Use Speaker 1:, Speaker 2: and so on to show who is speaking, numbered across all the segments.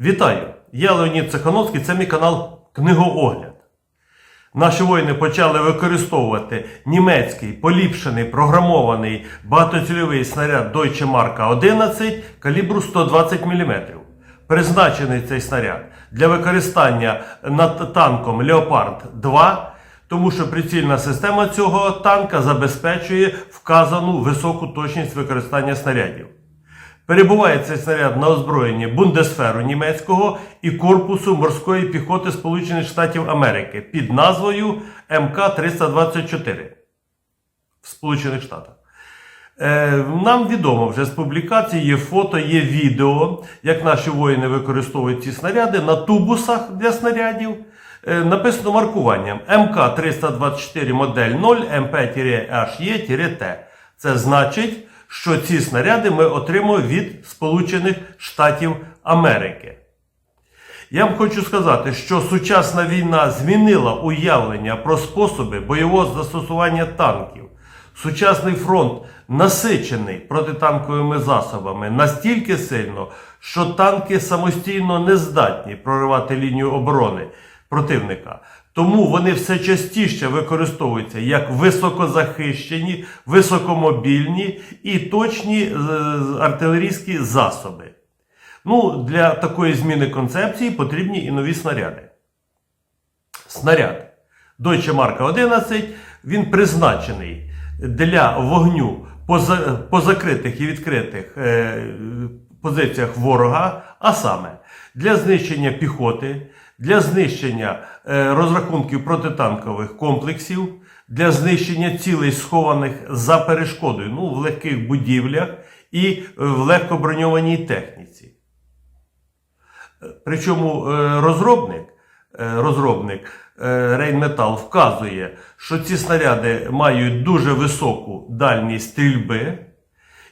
Speaker 1: Вітаю! Я Леонід Цехановський, це мій канал Книгоогляд. Наші воїни почали використовувати німецький поліпшений програмований багатоцільовий снаряд Deutsche Mark 11 калібру 120 мм. Призначений цей снаряд для використання над танком Leopard 2, тому що прицільна система цього танка забезпечує вказану високу точність використання снарядів. Перебуває цей снаряд на озброєнні Бундесферу німецького і корпусу морської піхоти Сполучених Штатів Америки під назвою МК-324 в Сполучених Штатах. Е, Нам відомо вже з публікацій, є фото, є відео, як наші воїни використовують ці снаряди на тубусах для снарядів. Е, Написано маркуванням МК-324 модель 0 МП-HE-Т. Це значить, що ці снаряди ми отримуємо від Сполучених Штатів Америки. Я вам хочу сказати, що сучасна війна змінила уявлення про способи бойового застосування танків. Сучасний фронт насичений протитанковими засобами настільки сильно, що танки самостійно не здатні проривати лінію оборони противника. Тому вони все частіше використовуються як високозахищені, високомобільні і точні е, артилерійські засоби. Ну, для такої зміни концепції потрібні і нові снаряди. Снаряд Deutsche Mark 11 він призначений для вогню по, закритих і відкритих е, позиціях ворога, а саме для знищення піхоти, для знищення е, розрахунків протитанкових комплексів, для знищення цілей схованих за перешкодою ну, в легких будівлях і е, в легкоброньованій техніці. Причому е, розробник, е, розробник е, Rheinmetall вказує, що ці снаряди мають дуже високу дальність стрільби,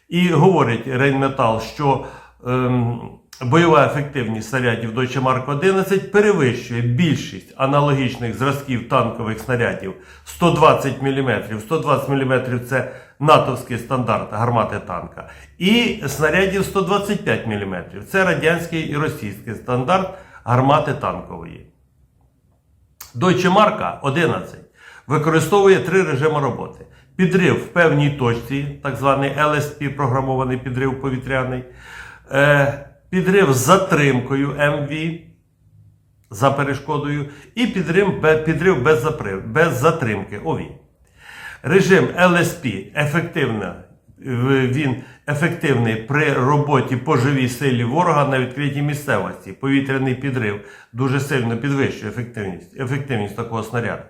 Speaker 1: і говорить Rheinmetall, що ем, бойова ефективність снарядів Deutsche Mark 11 перевищує більшість аналогічних зразків танкових снарядів 120 мм. 120 мм це натовський стандарт гармати танка. І снарядів 125 мм. Це радянський і російський стандарт гармати танкової. Deutsche Mark 11 використовує три режими роботи: підрив в певній точці, так званий LSP, програмований підрив повітряний, е, підрив з затримкою MV за перешкодою, і підрив, підрив без, запри- без затримки OV. Режим ефективно, він ефективний при роботі по живій силі ворога на відкритій місцевості. Повітряний підрив дуже сильно підвищує ефективність, ефективність такого снаряду.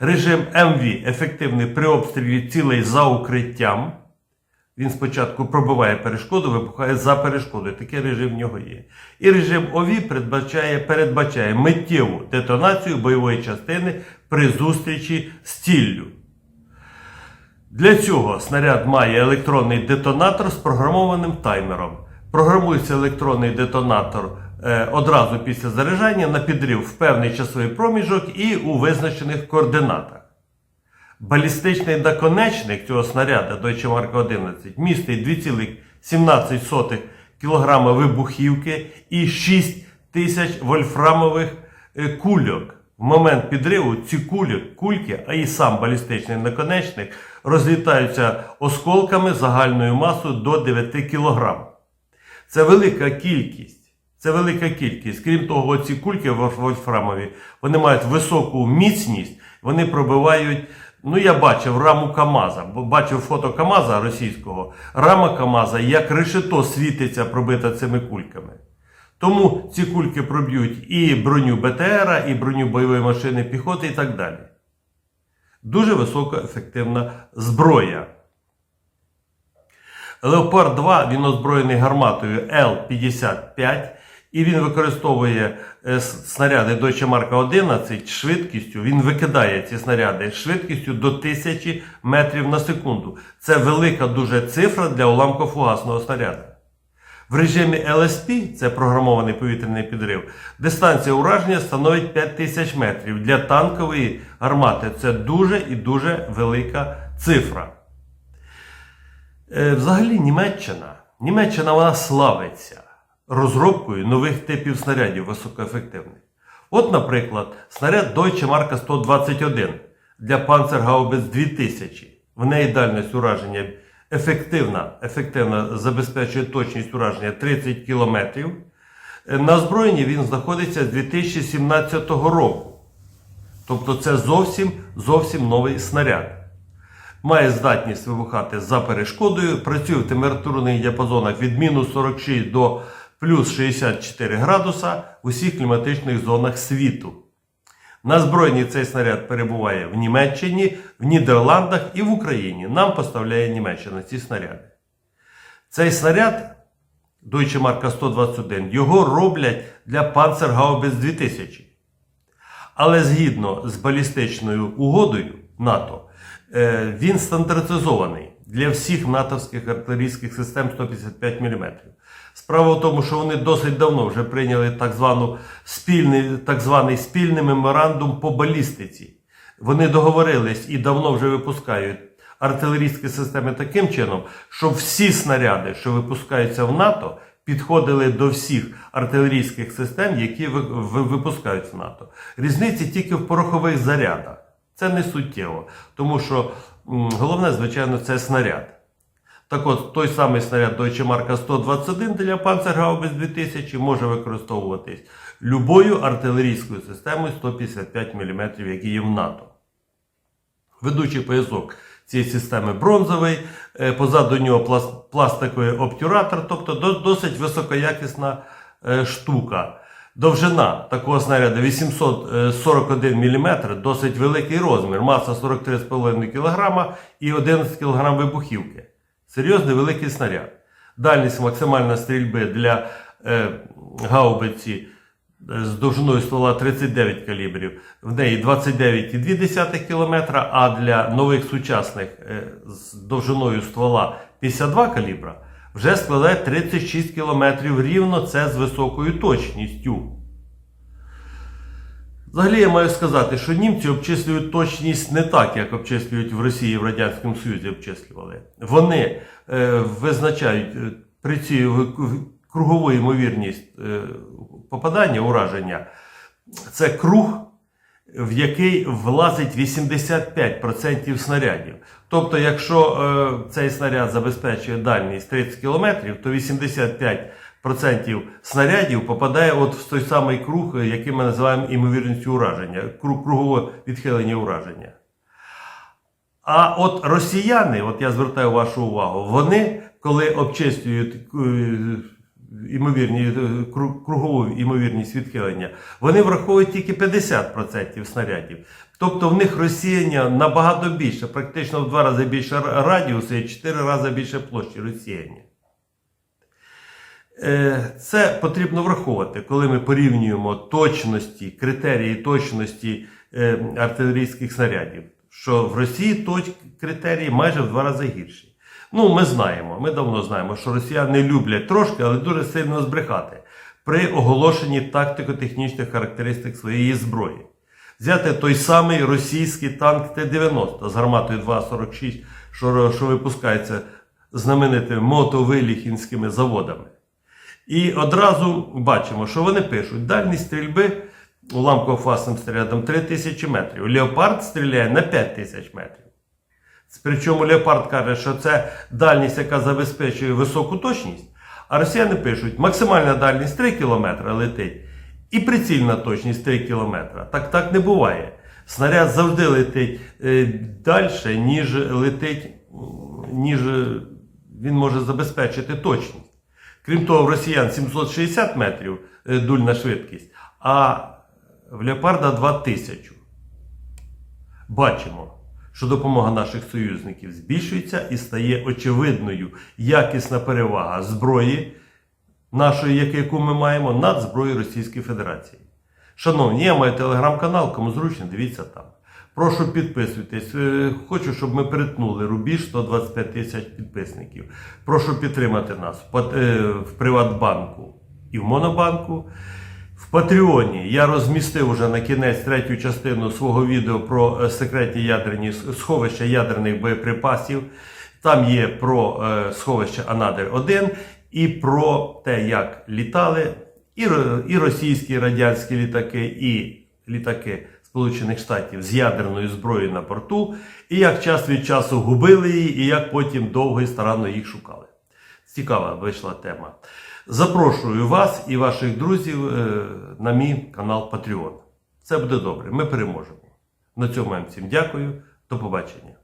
Speaker 1: Режим МВ ефективний при обстрілі цілей за укриттям. Він спочатку пробиває перешкоду, вибухає за перешкодою. Такий режим в нього є. І режим ОВІ передбачає, передбачає миттєву детонацію бойової частини при зустрічі з ціллю. Для цього снаряд має електронний детонатор з програмованим таймером. Програмується електронний детонатор е, одразу після заряджання на підрив в певний часовий проміжок і у визначених координатах. Балістичний наконечник цього снаряда Deutsche Mark 11 містить 2,17 кг вибухівки і 6 тисяч вольфрамових е, кульок. В момент підриву ці кулі, кульки, а і сам балістичний наконечник розлітаються осколками загальною масою до 9 кг. Це велика кількість. Це велика кількість. Крім того, ці кульки вольфрамові, вони мають високу міцність, вони пробивають. Ну, я бачив раму КАМАЗа, бачив фото КАМАЗа російського. Рама КАМАЗа як решето світиться пробита цими кульками. Тому ці кульки проб'ють і броню БТРа, і броню бойової машини піхоти, і так далі. Дуже високоефективна зброя. Леопард 2 він озброєний гарматою Л-55 і він використовує е, снаряди Deutsche Mark 11 швидкістю. Він викидає ці снаряди швидкістю до 1000 метрів на секунду. Це велика дуже цифра для уламково-фугасного снаряду. В режимі LSP, це програмований повітряний підрив, дистанція ураження становить 5000 метрів. Для танкової гармати це дуже і дуже велика цифра. Е, Взагалі Німеччина. Німеччина вона славиться розробкою нових типів снарядів високоефективних. От, наприклад, снаряд Deutsche Mark 121 для Panzerhaubitz 2000. В неї дальність ураження ефективна, ефективна забезпечує точність ураження 30 км. На озброєнні він знаходиться з 2017 року. Тобто це зовсім зовсім новий снаряд. Має здатність вибухати за перешкодою, працює в температурних діапазонах від мінус 46 до плюс 64 градуса в усіх кліматичних зонах світу. На збройні цей снаряд перебуває в Німеччині, в Нідерландах і в Україні. Нам поставляє Німеччина ці снаряди. Цей снаряд Deutsche Mark 121 його роблять для Panzerhaubitz 2000. Але згідно з балістичною угодою НАТО, е, він стандартизований для всіх натовських артилерійських систем 155 мм. Справа в тому, що вони досить давно вже прийняли так, звану спільний, так званий спільний меморандум по балістиці. Вони договорились і давно вже випускають артилерійські системи таким чином, що всі снаряди, що випускаються в НАТО, підходили до всіх артилерійських систем, які ви- ви- випускають в НАТО. Різниці тільки в порохових зарядах. Це не суттєво, тому що головне, звичайно, це снаряд. Так от, той самий снаряд Deutsche Mark 121 для Panzerhaubitz 2000 може використовуватись любою артилерійською системою 155 мм, які є в НАТО. Ведучий поясок цієї системи бронзовий, е, позаду нього пластиковий обтюратор, тобто досить високоякісна е, штука. Довжина такого снаряду 841 мм, досить великий розмір, маса 43,5 кг і 11 кг вибухівки. Серйозний великий снаряд. Дальність максимальної стрільби для е, гаубиці е, з довжиною ствола 39 калібрів, в неї 29,2 км, а для нових сучасних е, з довжиною ствола 52 калібра вже складає 36 км рівно це з високою точністю. Взагалі я маю сказати, що німці обчислюють точність не так, як обчислюють в Росії в Радянському Союзі обчислювали. Вони е, визначають е, при цій кругову ймовірність е, попадання, ураження. Це круг, в який влазить 85% снарядів. Тобто, якщо е, цей снаряд забезпечує дальність 30 км, то 85% снарядів попадає от в той самий круг, е, який ми називаємо імовірністю ураження, круг кругове відхилення ураження. А от росіяни, от я звертаю вашу увагу, вони, коли обчислюють е, імовірні, е, кругову імовірність відхилення, вони враховують тільки 50% снарядів. Тобто в них розсіяння набагато більше, практично в два рази більше ра- радіусу і 4 рази більше площі розсіяння. Е, Це потрібно враховувати, коли ми порівнюємо точності, критерії точності е, артилерійських снарядів, що в Росії точ критерії майже в два рази гірші. Ну, ми знаємо, ми давно знаємо, що росіяни люблять трошки, але дуже сильно збрехати при оголошенні тактико-технічних характеристик своєї зброї. Взяти той самий російський танк Т-90 з гарматою 2,46, що, що випускається знаменитими мотовиліхінськими заводами. І одразу бачимо, що вони пишуть: дальність стрільби уламково-фасним снарядом 3000 метрів. Леопард стріляє на 5000 метрів. Причому Леопард каже, що це дальність, яка забезпечує високу точність. А росіяни пишуть, максимальна дальність 3 км летить і прицільна точність 3 км. Так так не буває. Снаряд завжди летить е, далі, ніж летить, ніж він може забезпечити точність. Крім того, в росіян 760 метрів е, дульна швидкість, а в Леопарда 2000. Бачимо, що допомога наших союзників збільшується і стає очевидною якісна перевага зброї нашої, яку ми маємо, над зброєю Російської Федерації. Шановні, я маю телеграм-канал, кому зручно, дивіться там. Прошу підписуйтесь. Е, Хочу, щоб ми перетнули рубіж 125 тисяч підписників. Прошу підтримати нас е, в Приватбанку і в Монобанку. В Патреоні я розмістив уже на кінець третю частину свого відео про е, секретні ядерні сховища ядерних боєприпасів. Там є про сховище Анадир 1 і про те, як літали і російські і радянські літаки, і літаки Сполучених Штатів з ядерною зброєю на порту, і як час від часу губили її, і як потім довго і старанно їх шукали. Цікава вийшла тема. Запрошую вас і ваших друзів е, на мій канал Patreon. Це буде добре. Ми переможемо. На цьому я всім дякую. До побачення.